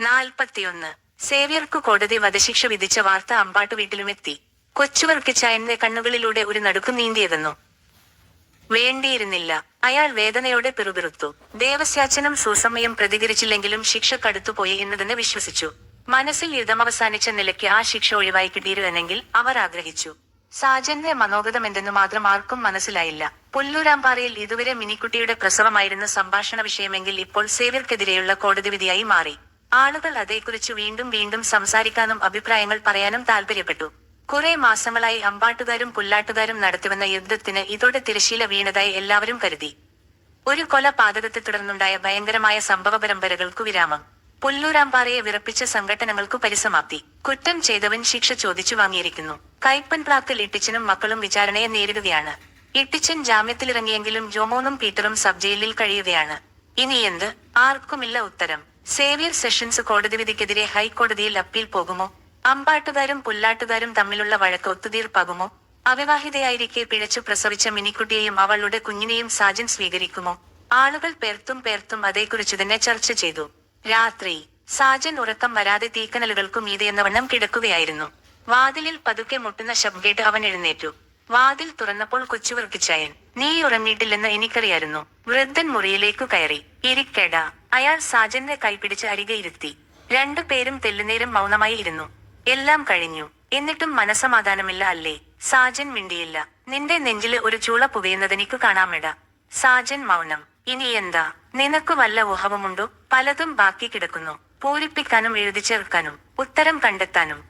നാൽപ്പത്തിയൊന്ന്. സേവ്യർക്കു കോടതി വധശിക്ഷ വിധിച്ച വാർത്ത അമ്പാട്ട് വീട്ടിലുമെത്തി. കൊച്ചുവർക്കിച്ചായന്റെ കണ്ണുകളിലൂടെ ഒരു നടുക്കു നീന്തിയതെന്നു. വേണ്ടിയിരുന്നില്ല. അയാൾ വേദനയോടെ പിറുപിറുത്തു. ദേവസ്യാച്ചനും സുസമയം പ്രതികരിച്ചില്ലെങ്കിലും ശിക്ഷ കടുത്തുപോയി എന്ന് തന്നെ വിശ്വസിച്ചു. മനസ്സിൽ യുദ്ധമവസാനിച്ച നിലയ്ക്ക് ആ ശിക്ഷ ഒഴിവായി കിട്ടിയിരുന്നെങ്കിൽ അവർ ആഗ്രഹിച്ചു. സാജന്റെ മനോഗതം എന്തെന്ന് മാത്രം ആർക്കും മനസ്സിലായില്ല. പുല്ലൂരാമ്പാറയിൽ ഇതുവരെ മിനിക്കുട്ടിയുടെ പ്രസവമായിരുന്ന സംഭാഷണ വിഷയമെങ്കിൽ ഇപ്പോൾ സേവ്യർക്കെതിരെയുള്ള കോടതി വിധിയായി മാറി. ആളുകൾ അതേക്കുറിച്ച് വീണ്ടും വീണ്ടും സംസാരിക്കാനും അഭിപ്രായങ്ങൾ പറയാനും താൽപര്യപ്പെട്ടു. കുറെ മാസങ്ങളായി അമ്പാട്ടുകാരും പുല്ലാട്ടുകാരും നടത്തിവന്ന യുദ്ധത്തിന് ഇതോടെ തിരശീല വീണതായി എല്ലാവരും കരുതി. ഒരു കൊലപാതകത്തെ തുടർന്നുണ്ടായ ഭയങ്കരമായ സംഭവ പരമ്പരകൾക്കു വിരാമം. പുല്ലൂരാമ്പാറയെ വിറപ്പിച്ച സംഘടനകൾക്കു പരിസമാപ്തി. കുറ്റം ചെയ്തവൻ ശിക്ഷ ചോദിച്ചു വാങ്ങിയിരിക്കുന്നു. കൈപ്പൻ പ്ലാത്തിൽ ഇട്ടിച്ചനും മക്കളും വിചാരണയെ നേരിടുകയാണ്. ഇട്ടിച്ചൻ ജാമ്യത്തിലിറങ്ങിയെങ്കിലും ജോമോനും പീറ്ററും സബ് ജയിലിൽ കഴിയുകയാണ്. ഇനി എന്ത് ആർക്കുമില്ല ഉത്തരം. സേവിയർ സെഷൻസ് കോടതി വിധിക്കെതിരെ ഹൈക്കോടതിയിൽ അപ്പീൽ പോകുമോ? അമ്പാട്ടുകാരും പുല്ലാട്ടുകാരും തമ്മിലുള്ള വഴക്ക് ഒത്തുതീർപ്പാകുമോ? അവിവാഹിതയായിരിക്കെ പിഴച്ചു പ്രസവിച്ച മിനിക്കുട്ടിയെയും അവളുടെ കുഞ്ഞിനെയും സാജൻ സ്വീകരിക്കുമോ? ആളുകൾ പേർത്തും പേർത്തും അതേക്കുറിച്ച് തന്നെ ചർച്ച ചെയ്തു. രാത്രി സാജൻ ഉറക്കം വരാതെ തീക്കനലുകൾക്കു മീതെ എന്ന വണ്ണം കിടക്കുകയായിരുന്നു. വാതിലിൽ പതുക്കെ മുട്ടുന്ന ശബ്ദം അവൻ എഴുന്നേറ്റു. വാതിൽ തുറന്നപ്പോൾ കൊച്ചുവർക്കിച്ചായൻ നീ ഉറങ്ങിയിട്ടില്ലെന്ന് എനിക്കറിയായിരുന്നു. വൃദ്ധൻ മുറിയിലേക്കു കയറി. ഇരിക്കടാ. അയാൾ സാജന്റെ കൈപിടിച്ച് അരികെ ഇരുത്തി രണ്ടുപേരും തെല്ലുനേരം മൗനമായി ഇരുന്നു. എല്ലാം കഴിഞ്ഞു. എന്നിട്ടും മനസമാധാനമില്ല അല്ലേ? സാജൻ മിണ്ടിയില്ല. നിന്റെ നെഞ്ചിൽ ഒരു ചൂള പുകയുന്നതെനിക്കു കാണാമിട. സാജൻ മൗനം. ഇനി എന്താ? നിനക്ക് വല്ല ഊഹവുമുണ്ടോ? പലതും ബാക്കി കിടക്കുന്നു. പൂരിപ്പിക്കാനും എഴുതി ചേർക്കാനും. ഉത്തരം കണ്ടെത്താനും.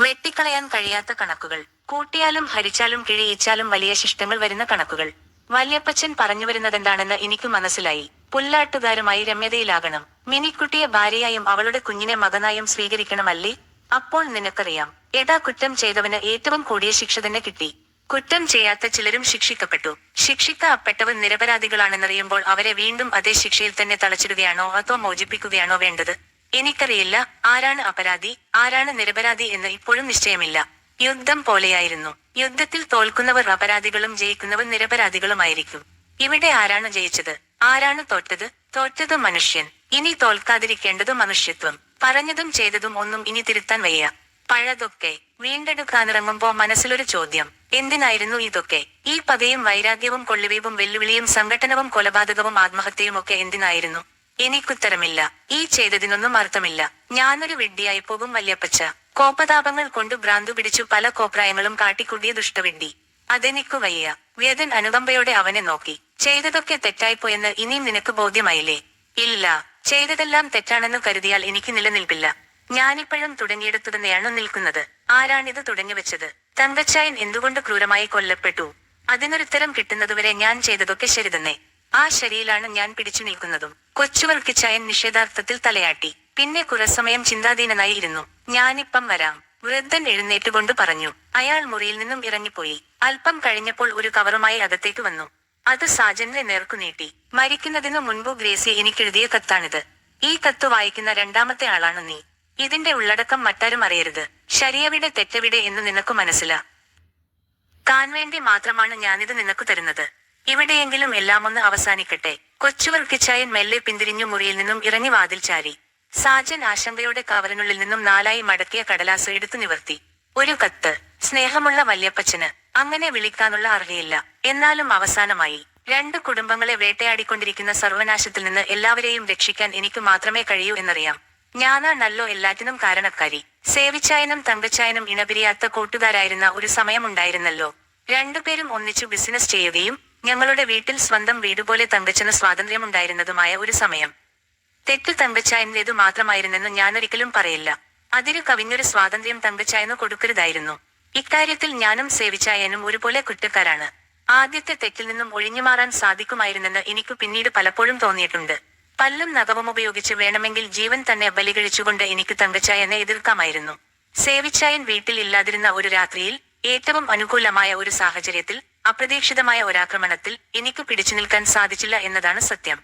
വെട്ടിക്കളയാൻ കഴിയാത്ത കണക്കുകൾ. കൂട്ടിയാലും ഹരിച്ചാലും കിഴിയിച്ചാലും വലിയ ശിഷ്ടങ്ങൾ വരുന്ന കണക്കുകൾ. വല്യപ്പച്ചൻ പറഞ്ഞു വരുന്നതെന്താണെന്ന് എനിക്ക് മനസ്സിലായി. പുല്ലാട്ടുകാരുമായി രമ്യതയിലാകണം. മിനിക്കുട്ടിയെ ഭാര്യയായും അവളുടെ കുഞ്ഞിനെ മകനായും സ്വീകരിക്കണമല്ലേ? അപ്പോൾ നിനക്കറിയാം. എടാ കുറ്റം ചെയ്തവന് ഏറ്റവും കൂടിയ ശിക്ഷ തന്നെ കിട്ടി. കുറ്റം ചെയ്യാത്ത ചിലരും ശിക്ഷിക്കപ്പെട്ടു. ശിക്ഷിക്കപ്പെട്ടവർ നിരപരാധികളാണെന്നറിയുമ്പോൾ അവരെ വീണ്ടും അതേ ശിക്ഷയിൽ തന്നെ തളച്ചിടുകയാണോ അതോ മോചിപ്പിക്കുകയാണോ വേണ്ടത്? എനിക്കറിയില്ല. ആരാണ് അപരാധി? ആരാണ് നിരപരാധി എന്ന് ഇപ്പോഴും നിശ്ചയമില്ല. യുദ്ധം പോലെയായിരുന്നു. യുദ്ധത്തിൽ തോൽക്കുന്നവർ അപരാധികളും ജയിക്കുന്നവർ നിരപരാധികളുമായിരിക്കും. ഇവിടെ ആരാണ് ജയിച്ചത്? ആരാണ് തോറ്റത്? തോറ്റത് മനുഷ്യൻ. ഇനി തോൽക്കാതിരിക്കേണ്ടത് മനുഷ്യത്വം. പറഞ്ഞതും ചെയ്തതും ഒന്നും ഇനി തിരുത്താൻ വയ്യ. പഴതൊക്കെ. വീണ്ടെടുക്കാനിറങ്ങുമ്പോ മനസ്സിലൊരു ചോദ്യം. എന്തിനായിരുന്നു ഇതൊക്കെ? ഈ പകയും വൈരാഗ്യവും കൊള്ളുവീപും വെല്ലുവിളിയും സംഘടനവും കൊലപാതകവും ആത്മഹത്യയും ഒക്കെ എന്തിനായിരുന്നു? എനിക്കുത്തരമില്ല. ഈ ചെയ്തതിനൊന്നും അർത്ഥമില്ല. ഞാനൊരു വിഡ്ഢിയായി പോകും വല്യപ്പച്ച. കോപതാപങ്ങൾ കൊണ്ട് ഭ്രാന്തു പിടിച്ചു പല കോപ്രായങ്ങളും കാട്ടിക്കൂടിയ ദുഷ്ടവിഡ്ഢി അതെനിക്കു വയ്യ. വ്യതൻ അനുകമ്പയോടെ അവനെ നോക്കി. ചെയ്തതൊക്കെ തെറ്റായിപ്പോയെന്ന് ഇനിയും നിനക്ക് ബോധ്യമായില്ലേ? ഇല്ല. ചെയ്തതെല്ലാം തെറ്റാണെന്ന് കരുതിയാൽ എനിക്ക് നിലനിൽപ്പില്ല. ഞാനിപ്പോഴും തുടങ്ങിയെടുത്തു തന്നെയാണ് നിൽക്കുന്നത്? ആരാണിത് തുടങ്ങി വെച്ചത്? തങ്കച്ചായൻ എന്തുകൊണ്ട് ക്രൂരമായി കൊല്ലപ്പെട്ടു? അതിനൊരുത്തരം കിട്ടുന്നതുവരെ ഞാൻ ചെയ്തതൊക്കെ ശരി തന്നെ ആ ശരിയിലാണ് ഞാൻ പിടിച്ചു നിൽക്കുന്നതും. കൊച്ചുവർക്കിച്ചായൻ നിഷേധാർത്ഥത്തിൽ തലയാട്ടി. പിന്നെ കുറസമയം ചിന്താധീനനായി ഇരുന്നു ഞാനിപ്പം വരാം. വൃദ്ധൻ എഴുന്നേറ്റുകൊണ്ട് പറഞ്ഞു. അയാൾ മുറിയിൽ നിന്നും ഇറങ്ങിപ്പോയി. അല്പം കഴിഞ്ഞപ്പോൾ ഒരു കവറുമായി അകത്തേക്ക് വന്നു. അത് സാജന്റെ നേർക്കു നീട്ടി. മരിക്കുന്നതിനു മുൻപ് ഗ്രേസി എനിക്കെഴുതിയ കത്താണിത്. ഈ കത്ത് വായിക്കുന്ന രണ്ടാമത്തെ ആളാണ് നീ. ഇതിന്റെ ഉള്ളടക്കം മറ്റാരും അറിയരുത്. ശരിയവിടെ തെറ്റവിടെ എന്ന് നിനക്ക് മനസ്സിലാ. താൻ വേണ്ടി മാത്രമാണ് ഞാനിത് നിനക്ക് തരുന്നത്. ഇവിടെയെങ്കിലും എല്ലാം ഒന്ന് അവസാനിക്കട്ടെ. കൊച്ചുവർക്കിച്ചായൻ മെല്ലെ പിന്തിരിഞ്ഞു മുറിയിൽ നിന്നും ഇറങ്ങി വാതിൽ ചാരി. സാജൻ ആശങ്കയുടെ കവറിനുള്ളിൽ നിന്നും നാലായി മടക്കിയ കടലാസ് എടുത്തു നിവർത്തി. ഒരു കത്ത് സ്നേഹമുള്ള വല്യപ്പച്ചന് അങ്ങനെ വിളിക്കാനുള്ള അർഹയില്ല. എന്നാലും അവസാനമായി. രണ്ട് കുടുംബങ്ങളെ വേട്ടയാടിക്കൊണ്ടിരിക്കുന്ന സർവനാശത്തിൽ നിന്ന് എല്ലാവരെയും രക്ഷിക്കാൻ എനിക്ക് മാത്രമേ കഴിയൂ എന്നറിയാം. ഞാനാ നല്ലോ എല്ലാറ്റിനും കാരണക്കാരി. സേവിച്ചായനും തങ്കച്ചായനും ഇണപിരിയാത്ത കൂട്ടുകാരായിരുന്ന ഒരു സമയമുണ്ടായിരുന്നല്ലോ. രണ്ടുപേരും ഒന്നിച്ചു ബിസിനസ് ചെയ്യുകയും ഞങ്ങളുടെ വീട്ടിൽ സ്വന്തം വീടുപോലെ തങ്കച്ചന് സ്വാതന്ത്ര്യമുണ്ടായിരുന്നതുമായ ഒരു സമയം. തെറ്റു തങ്കച്ചായന്റേതു മാത്രമായിരുന്നെന്ന് ഞാനൊരിക്കലും പറയില്ല. അതിരു കവിഞ്ഞൊരു സ്വാതന്ത്ര്യം തങ്കച്ചായന് കൊടുക്കരുതായിരുന്നു. ഇക്കാര്യത്തിൽ ഞാനും സേവിച്ചായനും ഒരുപോലെ കുറ്റക്കാരാണ്. ആദ്യത്തെ തെറ്റിൽ നിന്നും ഒഴിഞ്ഞുമാറാൻ സാധിക്കുമായിരുന്നെന്ന് എനിക്ക് പിന്നീട് പലപ്പോഴും തോന്നിയിട്ടുണ്ട്. പല്ലും നഖവും ഉപയോഗിച്ച് വേണമെങ്കിൽ ജീവൻ തന്നെ ബലികഴിച്ചുകൊണ്ട് എനിക്ക് തങ്കച്ചായനെ എതിർക്കാമായിരുന്നു. സേവിച്ചായൻ വീട്ടിൽ ഇല്ലാതിരുന്ന ഒരു രാത്രിയിൽ ഏറ്റവും അനുകൂലമായ ഒരു സാഹചര്യത്തിൽ അപ്രതീക്ഷിതമായ ഒരാക്രമണത്തിൽ എനിക്ക് പിടിച്ചു നിൽക്കാൻ സാധിച്ചില്ല എന്നതാണ് സത്യം.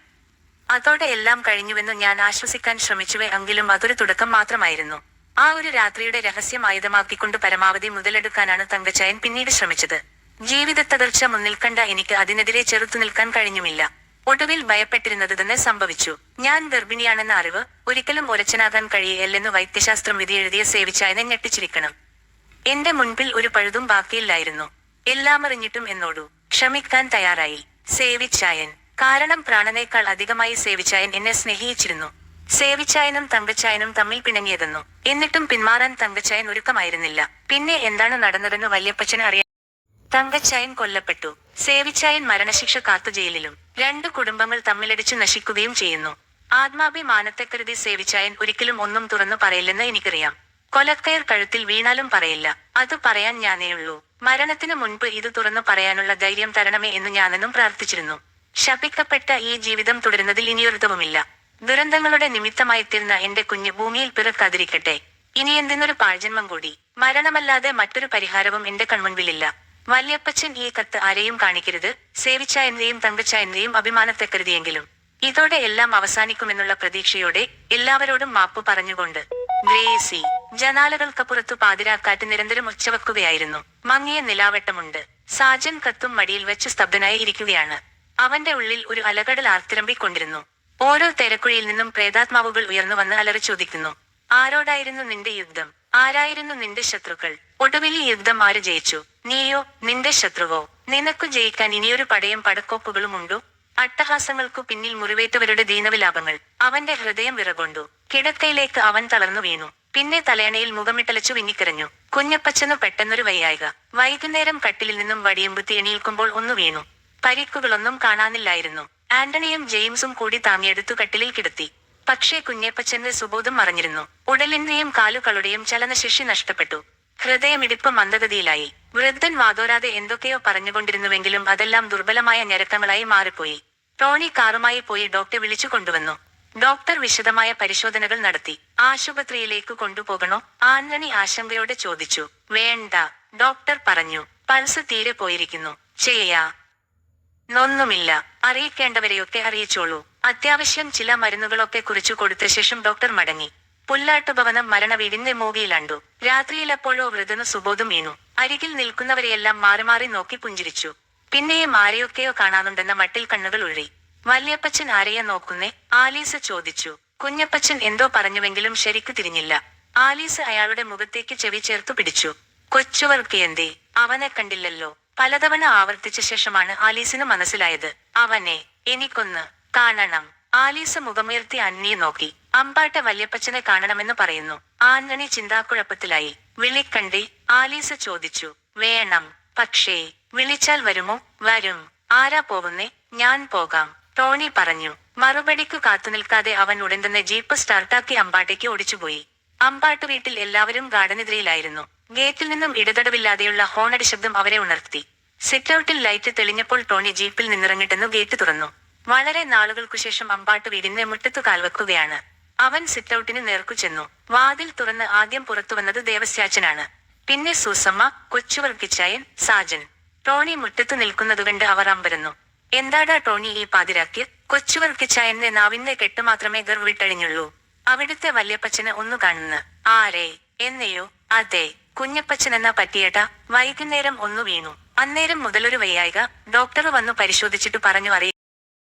അതോടെ എല്ലാം കഴിഞ്ഞുവെന്ന് ഞാൻ ആശ്വസിക്കാൻ ശ്രമിച്ചുവേ എങ്കിലും അതൊരു തുടക്കം മാത്രമായിരുന്നു. ആ ഒരു രാത്രിയുടെ രഹസ്യം ആയുധമാക്കിക്കൊണ്ട് പരമാവധി മുതലെടുക്കാനാണ് തങ്കച്ചായൻ പിന്നീട് ശ്രമിച്ചത്. ജീവിത തകർച്ച മുന്നിൽ കണ്ട എനിക്ക് അതിനെതിരെ ചെറുത്തു നിൽക്കാൻ കഴിഞ്ഞുമില്ല. ഒടുവിൽ ഭയപ്പെട്ടിരുന്നത് തന്നെ സംഭവിച്ചു. ഞാൻ ഗർഭിണിയാണെന്ന അറിവ് ഒരിക്കലും ഒരച്ചനാകാൻ കഴിയല്ലെന്ന് വൈദ്യശാസ്ത്രം വിധിയെഴുതിയ സേവിച്ചായനെ ഞെട്ടിച്ചിരിക്കണം. എന്റെ മുൻപിൽ ഒരു പഴുതും ബാക്കിയില്ലായിരുന്നു. എല്ലാം അറിഞ്ഞിട്ടും എന്നോടു ക്ഷമിക്കാൻ തയ്യാറായി. സേവിച്ചായൻ. കാരണം പ്രാണനേക്കാൾ അധികമായി സേവിച്ചായൻ എന്നെ സ്നേഹിച്ചിരുന്നു. സേവിച്ചായനും തങ്കച്ചായനും തമ്മിൽ പിണങ്ങിയതെന്നു. എന്നിട്ടും പിന്മാറാൻ തങ്കച്ചായൻ ഒരുക്കമായിരുന്നില്ല. പിന്നെ എന്താണ് നടന്നതെന്ന് വല്യപ്പച്ചന് അറിയാൻ തങ്കച്ചായൻ കൊല്ലപ്പെട്ടു. സേവിച്ചായൻ മരണശിക്ഷ കാത്തു ജയിലിലും രണ്ടു കുടുംബങ്ങൾ തമ്മിലടിച്ചു നശിക്കുകയും ചെയ്യുന്നു. ആത്മാഭിമാനത്തെ കരുതി സേവിച്ചായൻ ഒരിക്കലും ഒന്നും തുറന്നു പറയില്ലെന്ന് എനിക്കറിയാം. കൊലക്കയർ കഴുത്തിൽ വീണാലും പറയില്ല. അത് പറയാൻ ഞാനേയുള്ളൂ. മരണത്തിനു മുൻപ് ഇത് തുറന്നു പറയാനുള്ള ധൈര്യം തരണമേ എന്ന് ഞാനെന്നും പ്രാർത്ഥിച്ചിരുന്നു. ശപിക്കപ്പെട്ട ഈ ജീവിതം തുടരുന്നതിൽ ഇനിയൊരുതവുമില്ല ദുരന്തങ്ങളുടെ നിമിത്തമായിത്തീർന്ന എന്റെ കുഞ്ഞ് ഭൂമിയിൽ പിറക്കാതിരിക്കട്ടെ. ഇനി എന്തിനൊരു പാഴ്ജന്മം കൂടി. മരണമല്ലാതെ മറ്റൊരു പരിഹാരവും എന്റെ കൺമുൻപിലില്ല. വല്യപ്പച്ചൻ ഈ കത്ത് ആരെയും കാണിക്കരുത്. സേവിച്ച എന്നെയും തങ്കച്ച എന്നെയും അഭിമാനത്തെ കരുതിയെങ്കിലും. ഇതോടെ എല്ലാം അവസാനിക്കുമെന്നുള്ള പ്രതീക്ഷയോടെ എല്ലാവരോടും മാപ്പു പറഞ്ഞുകൊണ്ട്. ഗ്രേസി. ജനാലകൾക്കപ്പുറത്തു പാതിരാക്കാറ്റ് നിരന്തരം ഉച്ചവെക്കുകയായിരുന്നു. മങ്ങിയ നിലാവട്ടമുണ്ട്. സാജൻ കത്തും മടിയിൽ വെച്ച് സ്തബ്ധനായി ഇരിക്കുകയാണ്. അവന്റെ ഉള്ളിൽ ഒരു അലകടൽ ആർത്തിരമ്പിക്കൊണ്ടിരുന്നു. ഓരോ തിരക്കുഴിയിൽ നിന്നും പ്രേതാത്മാവുകൾ ഉയർന്നു വന്ന് അലറി ചോദിക്കുന്നു. ആരോടായിരുന്നു നിന്റെ യുദ്ധം? ആരായിരുന്നു നിന്റെ ശത്രുക്കൾ? ഒടുവിൽ യുദ്ധം ആര് ജയിച്ചു? നീയോ നിന്റെ ശത്രുവോ? നിനക്കു ജയിക്കാൻ ഇനിയൊരു പടയും പടക്കോപ്പുകളും ഉണ്ടോ അട്ടഹാസങ്ങൾക്കു പിന്നിൽ മുറിവേറ്റവരുടെ ദീനവിലാപങ്ങൾ. അവന്റെ ഹൃദയം വിറകൊണ്ടു. കിടക്കയിലേക്ക് അവൻ തളർന്നു വീണു. പിന്നെ തലയണയിൽ മുഖമിട്ടലച്ചു വിന്നിക്കരഞ്ഞു കുഞ്ഞപ്പച്ചനു പെട്ടെന്നൊരു വയ്യായിക. വൈകുന്നേരം കട്ടിലിൽ നിന്നും വടിയുമ്പുത്തി എണീൽക്കുമ്പോൾ ഒന്നു വീണു. പരിക്കുകളൊന്നും കാണാനില്ലായിരുന്നു. ആന്റണിയും ജെയിംസും കൂടി താങ്ങിയെടുത്തു കട്ടിലിൽ കിടത്തി. പക്ഷേ കുഞ്ഞപ്പച്ചന്റെ സുബോധം മറിഞ്ഞിരുന്നു. ഉടലിന്റെയും കാലുകളുടെയും ചലനശേഷി നഷ്ടപ്പെട്ടു. ഹൃദയമിടിപ്പ് മന്ദഗതിയിലായി. വൃദ്ധൻ വാതോരാതെ എന്തൊക്കെയോ പറഞ്ഞുകൊണ്ടിരുന്നുവെങ്കിലും അതെല്ലാം ദുർബലമായ ഞരക്കങ്ങളായി മാറിപ്പോയി. ടോണി കാറുമായി പോയി ഡോക്ടർ വിളിച്ചു കൊണ്ടുവന്നു. ഡോക്ടർ വിശദമായ പരിശോധനകൾ നടത്തി. ആശുപത്രിയിലേക്ക് കൊണ്ടുപോകണോ? ആന്റണി ആശങ്കയോടെ ചോദിച്ചു. വേണ്ട ഡോക്ടർ പറഞ്ഞു. പൾസ് തീരെ പോയിരിക്കുന്നു. ചെയ്യാ. നൊന്നുമില്ല അറിയിക്കേണ്ടവരെയൊക്കെ അറിയിച്ചോളൂ. അത്യാവശ്യം ചില മരുന്നുകളൊക്കെ കുറിച്ചു കൊടുത്ത ശേഷം ഡോക്ടർ മടങ്ങി. പുല്ലാട്ടുഭവനം മരണവീടിന്റെ മൂവിയിലണ്ടു രാത്രിയിലപ്പോഴോ വൃതന് സുബോധം വീണു. അരികിൽ നിൽക്കുന്നവരെയെല്ലാം മാറി മാറി നോക്കി പുഞ്ചിരിച്ചു. പിന്നെയും ആരെയൊക്കെയോ കാണാനുണ്ടെന്ന മട്ടിൽ കണ്ണുകൾ ഒഴി വല്യപ്പച്ചൻ ആരെയ നോക്കുന്നേ? ആലീസ് ചോദിച്ചു. കുഞ്ഞപ്പച്ചൻ എന്തോ പറഞ്ഞുവെങ്കിലും ശരിക്കു തിരിഞ്ഞില്ല. ആലീസ് അയാളുടെ മുഖത്തേക്ക് ചെവി ചേർത്തു പിടിച്ചു. കൊച്ചുവർക്ക് എന്തേ? അവനെ കണ്ടില്ലല്ലോ. പലതവണ ആവർത്തിച്ച ശേഷമാണ് ആലീസിന് മനസ്സിലായത്. അവനെ എനിക്കൊന്ന് കാണണം. ആലീസ് മുഖമുയർത്തി അന്നിയെ നോക്കി. അമ്പാട്ട വല്യപ്പച്ചനെ കാണണമെന്ന് പറയുന്നു. ആന്റണി ചിന്താക്കുഴപ്പത്തിലായി. വിളിക്കണ്ടി ആലീസ് ചോദിച്ചു. വേണം. പക്ഷേ വിളിച്ചാൽ വരുമോ? വരും. ആരാ പോകുന്നേ? ഞാൻ പോകാം. ടോണി പറഞ്ഞു. മറുപടിക്കു കാത്തുനിൽക്കാതെ അവൻ ഉടൻ തന്നെ ജീപ്പ് സ്റ്റാർട്ടാക്കി അമ്പാട്ടയ്ക്ക് ഓടിച്ചുപോയി. അമ്പാട്ട് വീട്ടിൽ എല്ലാവരും ഗാർഡനെതിരയിലായിരുന്നു. ഗേറ്റിൽ നിന്നും ഇടതടവില്ലാതെയുള്ള ഹോണടി ശബ്ദം അവരെ ഉണർത്തി. സിറ്റൌട്ടിൽ ലൈറ്റ് തെളിഞ്ഞപ്പോൾ ടോണി ജീപ്പിൽ നിന്നിറങ്ങിട്ടെന്നു ഗേറ്റ് തുറന്നു. വളരെ നാളുകൾക്കു ശേഷം അമ്പാട്ട് വീടിന്റെ മുറ്റത്തു കാൽവെക്കുകയാണ്. അവൻ സിറ്റൌട്ടിന് നേർക്കു ചെന്നു. വാതിൽ തുറന്ന് ആദ്യം പുറത്തു വന്നത് ദേവസ്യാച്ചനാണ്. പിന്നെ സൂസമ്മ കൊച്ചുവർക്കിച്ചായൻ സാജൻ. ടോണി മുറ്റത്തു നിൽക്കുന്നതുകണ്ട് അവർ അമ്പരന്നു. എന്താടാ ടോണി ഈ പാതിരാക്കി കൊച്ചുവർക്കിച്ചായന്റെ നാവിന്റെ കെട്ട് മാത്രമേ ഗർ വിട്ടഴിഞ്ഞുള്ളൂ അവിടുത്തെ വല്യപ്പച്ചന് ഒന്നു കാണുന്നു. ആരേ? എന്നെയോ? അതെ. കുഞ്ഞപ്പച്ചൻ എന്ന പറ്റിയേട്ട. വൈകുന്നേരം ഒന്നു വീണു. അന്നേരം മുതലൊരു വയ്യായിക. ഡോക്ടർ വന്നു പരിശോധിച്ചിട്ട് പറഞ്ഞു അറിയ.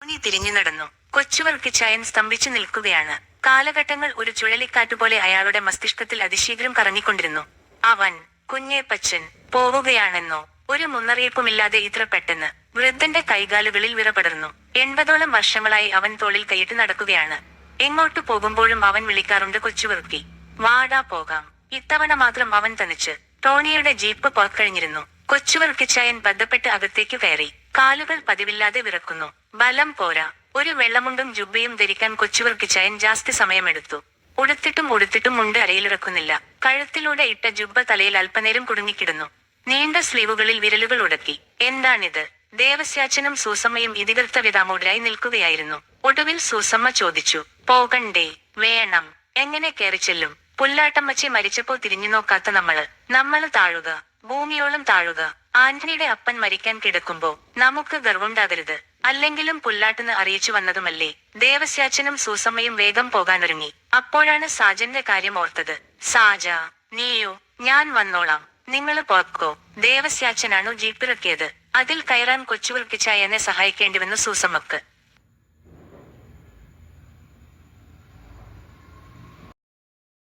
ടോണി തിരിഞ്ഞു നടന്നു. കൊച്ചുവർക്കിച്ചായൻ സ്തംഭിച്ചു നിൽക്കുകയാണ്. കാലഘട്ടങ്ങൾ ഒരു ചുഴലിക്കാറ്റുപോലെ അയാളുടെ മസ്തിഷ്കത്തിൽ അതിശീഘ്രം കറങ്ങിക്കൊണ്ടിരുന്നു. അവൻ കുഞ്ഞേപ്പച്ചൻ പോവുകയാണെന്നോ? ഒരു മുന്നറിയിപ്പുമില്ലാതെ ഇത്ര പെട്ടെന്ന്. വൃദ്ധന്റെ കൈകാലുകളിൽ വിറപടർന്നു എൺപതോളം വർഷങ്ങളായി അവൻ തോളിൽ കൈയിട്ട് നടക്കുകയാണ്. എങ്ങോട്ടു പോകുമ്പോഴും അവൻ വിളിക്കാറുണ്ട് കൊച്ചുവർക്കി വാടാ പോകാം. ഇത്തവണ മാത്രം അവൻ തനിച്ച്. ടോണിയുടെ ജീപ്പ് പുറക്കഴിഞ്ഞിരുന്നു കൊച്ചുവർക്കിച്ചായൻ ബന്ധപ്പെട്ട് അകത്തേക്ക് കയറി. കാലുകൾ പതിവില്ലാതെ വിറക്കുന്നു. ബലം പോരാ. ഒരു വെള്ളമുണ്ടും ജുബയും ധരിക്കാൻ കൊച്ചുവർക്ക് ചയൻ ജാസ്തി സമയമെടുത്തു. ഉടുത്തിട്ടും ഉടുത്തിട്ടും മുണ്ട് അരയിലിറക്കുന്നില്ല. കഴുത്തിലൂടെ ഇട്ട ജുബ്ബ തലയിൽ അല്പനേരം കുടുങ്ങിക്കിടുന്നു. നീണ്ട സ്ലീവുകളിൽ വിരലുകൾ ഉടക്കി. എന്താണിത്? ദേവസ്യാച്ചനും സൂസമ്മയും ഇതികർത്ത വിതാമൂടരായി നിൽക്കുകയായിരുന്നു. ഒടുവിൽ സൂസമ്മ ചോദിച്ചു പോകണ്ടേ വേണം. എങ്ങനെ കയറി ചെല്ലും? പുല്ലാട്ടമ്മച്ചി മരിച്ചപ്പോൾ തിരിഞ്ഞു നോക്കാത്ത നമ്മൾ. നമ്മൾ താഴുക. ഭൂമിയോളം താഴുക. ആന്റണിയുടെ അപ്പൻ മരിക്കാൻ കിടക്കുമ്പോ നമുക്ക് ഗർവുണ്ടാകരുത് അല്ലെങ്കിലും പുല്ലാട്ടിന് അറിയിച്ചു വന്നതുമല്ലേ? ദേവസ്യാച്ചനും സൂസമ്മയും വേഗം പോകാനൊരുങ്ങി. അപ്പോഴാണ് സാജന്റെ കാര്യം ഓർത്തത്. സാജ നീയോ ഞാൻ വന്നോളാം. നിങ്ങൾ പോക്കോ. ദേവസ്യാച്ചനാണു ജീപ്പിറക്കിയത്. അതിൽ കയറാൻ കൊച്ചുവിൽക്കിച്ചായനെ സഹായിക്കേണ്ടിവന്നു സൂസമ്മക്ക്.